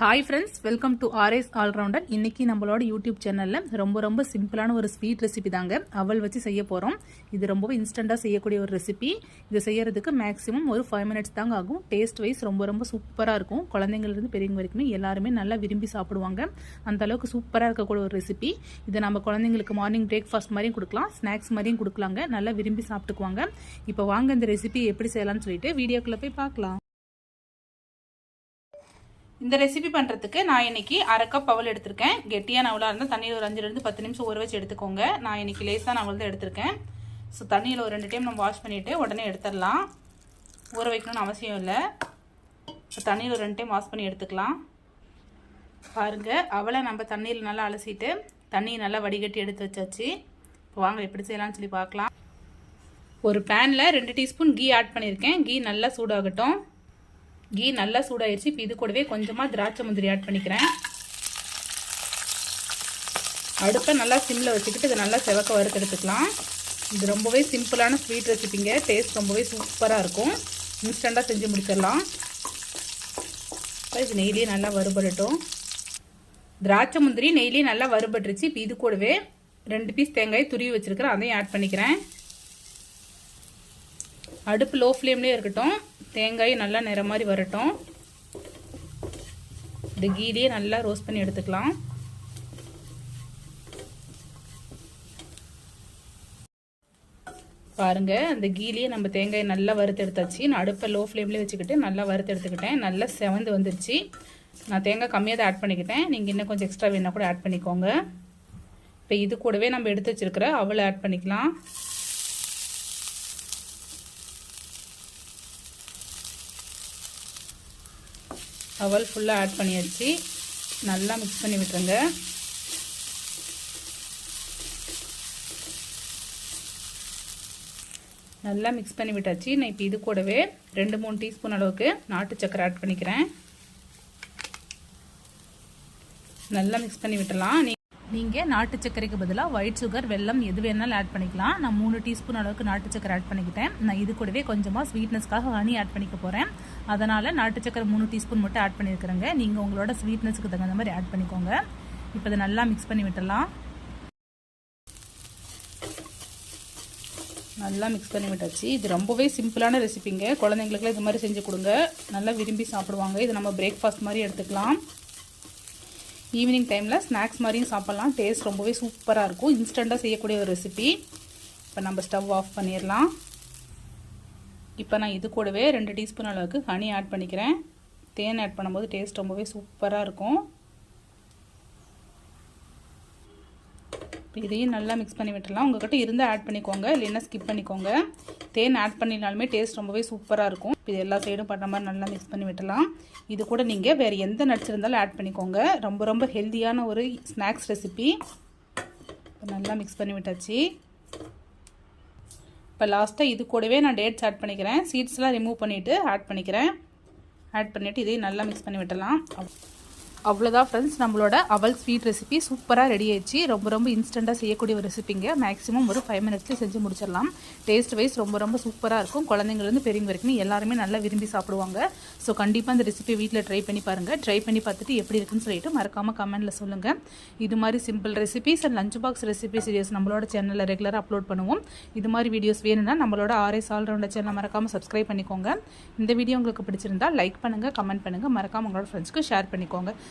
Hi friends welcome to R S allrounder இன்னைக்கு நம்மளோட YouTube சேனலில் ரொம்ப ரொம்ப சிம்பிளான ஒரு ஸ்வீட் ரெசிபி தாங்க அவள் வச்சு செய்ய போகிறோம் இது ரொம்பவே இன்ஸ்டண்ட்டாக செய்யக்கூடிய ஒரு ரெசிபி இது செய்யறதுக்கு மேக்ஸிமம் ஒரு ஃபைவ் மினிட்ஸ் தாங்க ஆகும். டேஸ்ட் வைஸ் ரொம்ப ரொம்ப சூப்பராக இருக்கும். குழந்தைங்கள்லேருந்து பெரியவங்க வரைக்குமே எல்லாருமே நல்லா விரும்பி சாப்பிடுவாங்க. அந்த அளவுக்கு சூப்பராக இருக்கக்கூடிய ஒரு ரெசிபி இதை நம்ம குழந்தைங்களுக்கு மார்னிங் பிரேக்ஃபாஸ்ட் மாதிரியும் கொடுக்கலாம். ஸ்நாக்ஸ் மாதிரியும் கொடுக்கலாங்க. நல்லா விரும்பி சாப்பிட்டுக்குவாங்க. இப்போ வாங்க இந்த ரெசிபி எப்படி செய்யலாம்னு சொல்லிட்டு வீடியோக்குள்ளே போய் பார்க்கலாம். இந்த ரெசிபி பண்ணுறதுக்கு நான் இன்னைக்கு அரை கப் அவல் எடுத்திருக்கேன். கெட்டியான அவலாக இருந்தால் தண்ணியில் ஒரு அஞ்சுலேருந்து பத்து நிமிஷம் ஊற வச்சு எடுத்துக்கோங்க. நான் இன்னைக்கு லேசான அவல் தான் எடுத்திருக்கேன். ஸோ தண்ணியில் ஒரு ரெண்டு டைம் நம்ம வாஷ் பண்ணிவிட்டு உடனே எடுத்துடலாம். ஊற வைக்கணும்னு அவசியம் இல்லை. ஸோ தண்ணியில் ஒரு ரெண்டு டைம் வாஷ் பண்ணி எடுத்துக்கலாம். பாருங்கள் அவளை நம்ம தண்ணியில் நல்லா அலசிட்டு தண்ணியை நல்லா வடிகட்டி எடுத்து வச்சாச்சு. இப்போ வாங்க எப்படி செய்யலாம்னு சொல்லி பார்க்கலாம். ஒரு பேனில் ரெண்டு டீஸ்பூன் கீ ஆட் பண்ணியிருக்கேன். கீ நல்லா சூடாகட்டும். கீ நல்லா சூடாயிருச்சு. இப்போ இது கூடவே கொஞ்சமாக திராட்சை முந்திரி ஆட் பண்ணிக்கிறேன். அடுப்பை நல்லா சிம்மில் வச்சுக்கிட்டு இதை நல்லா செவக்க வறுத்தெடுத்துக்கலாம். இது ரொம்பவே சிம்பிளான ஸ்வீட் ரெசிபிங்க. டேஸ்ட் ரொம்பவே சூப்பராக இருக்கும். இன்ஸ்டண்ட்டாக செஞ்சு முடிச்சிடலாம். இது நெய்லேயே நல்லா வறுபடட்டும். திராட்சை முந்திரி நெய்லேயே நல்லா வறுபட்டுருச்சு. இப்போ இது கூடவே ரெண்டு பீஸ் தேங்காய் துருவி வச்சுருக்கிறேன் அதையும் ஆட் பண்ணிக்கிறேன். அடுப்பு லோ ஃப்ளேம்லேயே இருக்கட்டும். தேங்காய் நல்லா நிற மாதிரி வரட்டும். இந்த கீலேயே நல்லா ரோஸ்ட் பண்ணி எடுத்துக்கலாம். பாருங்க அந்த கீலேயே நம்ம தேங்காய் நல்லா வறுத்து எடுத்தாச்சு. நான் அடுப்பை லோ ஃப்ளேம்லேயே வச்சுக்கிட்டு நல்லா வறுத்து எடுத்துக்கிட்டேன். நல்லா செவந்து வந்துருச்சு. நான் தேங்காய் கம்மியாக தான் ஆட் பண்ணிக்கிட்டேன். நீங்கள் இன்னும் கொஞ்சம் எக்ஸ்ட்ரா வேணால் கூட ஆட் பண்ணிக்கோங்க. இப்போ இது கூடவே நம்ம எடுத்து வச்சுருக்கிற அவளை ஆட் பண்ணிக்கலாம். அவல் ஃபுல்லாக ஆட் பண்ணியாச்சு. நல்லா மிக்ஸ் பண்ணி விட்டுருங்க. நல்லா மிக்ஸ் பண்ணி விட்டாச்சு. நான் இப்போ இது கூடவே ரெண்டு மூணு டீஸ்பூன் அளவுக்கு நாட்டு சக்கரை ஆட் பண்ணிக்கிறேன். நல்லா மிக்ஸ் பண்ணி விட்டுலாம் நீ நீங்கள் நாட்டு சர்க்கரைக்கு பதிலாக ஒயிட் சுகர் வெல்லம் எது வேணாலும் ஆட் பண்ணிக்கலாம். நான் மூணு டீஸ்பூன் அளவுக்கு நாட்டு சக்கரை ஆட் பண்ணிக்கிட்டேன். நான் இது கூடவே கொஞ்சமாக ஸ்வீட்னஸ்க்காக ஹனி ஆட் பண்ணிக்க போகிறேன் அதனால் நாட்டு சக்கரை மூணு டீஸ்பூன் மட்டும் ஆட் பண்ணியிருக்கிறேங்க நீங்கள் உங்களோட ஸ்வீட்னஸ்க்கு தகுந்த மாதிரி ஆட் பண்ணிக்கோங்க. இப்போ இதை நல்லா மிக்ஸ் பண்ணி விட்டுடலாம். நல்லா மிக்ஸ் பண்ணி விட்டாச்சு. இது ரொம்பவே சிம்பிளான ரெசிபிங்க குழந்தைங்களுக்குலாம் இது மாதிரி செஞ்சு கொடுங்க. நல்லா விரும்பி சாப்பிடுவாங்க. இது நம்ம பிரேக்ஃபாஸ்ட் மாதிரி எடுத்துக்கலாம். ஈவினிங் டைமில் ஸ்நாக்ஸ் மாதிரியும் சாப்பிட்லாம். டேஸ்ட் ரொம்பவே சூப்பராக இருக்கும். இன்ஸ்டண்ட்டாக செய்யக்கூடிய ஒரு ரெசிபி இப்போ நம்ம ஸ்டவ் ஆஃப் பண்ணிடலாம். இப்போ நான் இது கூடவே ரெண்டு டீஸ்பூன் அளவுக்கு ஹனி ஆட் பண்ணிக்கிறேன். தேன் ஆட் பண்ணும்போது டேஸ்ட் ரொம்பவே சூப்பராக இருக்கும். இதையும் நல்லா மிக்ஸ் பண்ணி விட்டுடலாம். உங்கள்கிட்ட இருந்தால் ஆட் பண்ணிக்கோங்க. இல்லைன்னா ஸ்கிப் பண்ணிக்கோங்க. தேன் ஆட் பண்ணினாலுமே டேஸ்ட் ரொம்பவே சூப்பராக இருக்கும். இது எல்லா சைடும் பண்ணுற மாதிரி நல்லா மிக்ஸ் பண்ணி விட்டலாம் இது கூட நீங்கள் வேறு எந்த நட்ஸ் இருந்தாலும் ஆட் பண்ணிக்கோங்க. ரொம்ப ரொம்ப ஹெல்த்தியான ஒரு ஸ்நாக்ஸ் ரெசிபி நல்லா மிக்ஸ் பண்ணி விட்டாச்சு. இப்போ லாஸ்ட்டாக இது கூடவே நான் டேட்ஸ் ஆட் பண்ணிக்கிறேன். சீட்ஸ்லாம் ரிமூவ் பண்ணிவிட்டு ஆட் பண்ணிக்கிறேன். ஆட் பண்ணிவிட்டு இதையும் நல்லா மிக்ஸ் பண்ணி விட்டலாம் அவ்வளோதான் ஃப்ரெண்ட்ஸ் நம்மளோட அவல் ஸ்வீட் ரெசிபி சூப்பராக ரெடி ஆயிடுச்சு. ரொம்ப ரொம்ப இன்ஸ்டண்ட்டாக செய்யக்கூடிய ஒரு ரெசிபிங்க மேக்ஸிமம் ஒரு ஃபைவ் மினிட்ஸ்லேயே செஞ்சு முடிச்சிடலாம். டேஸ்ட் வைஸ் ரொம்ப ரொம்ப சூப்பராக இருக்கும். குழந்தைங்கலேருந்து பெரியவங்க வரைக்கும் எல்லாருமே நல்லா விரும்பி சாப்பிடுவாங்க. ஸோ கண்டிப்பாக அந்த ரெசிபி வீட்டில் ட்ரை பண்ணி பாருங்கள் ட்ரை பண்ணி பார்த்துட்டு எப்படி இருக்குன்னு சொல்லிட்டு மறக்காமல் கமெண்ட்டில் சொல்லுங்கள் இது மாதிரி simple recipes and lunch box recipe series நம்மளோட சேனலில் ரெகுலராக அப்லோட் பண்ணுவோம். இது மாதிரி வீடியோஸ் வேணும்னா நம்மளோட ஆர்எஸ் ஆல்ரவுண்டர் சேனல் மறக்காமல் சப்ஸ்கிரைப் பண்ணிக்கோங்க. இந்த வீடியோ உங்களுக்கு பிடிச்சிருந்தா லைக் பண்ணுங்கள் கமெண்ட் பண்ணுங்கள் மறக்காமல் உங்களோட ஃப்ரெண்ட்ஸ்க்கு ஷேர் பண்ணிக்கோங்க.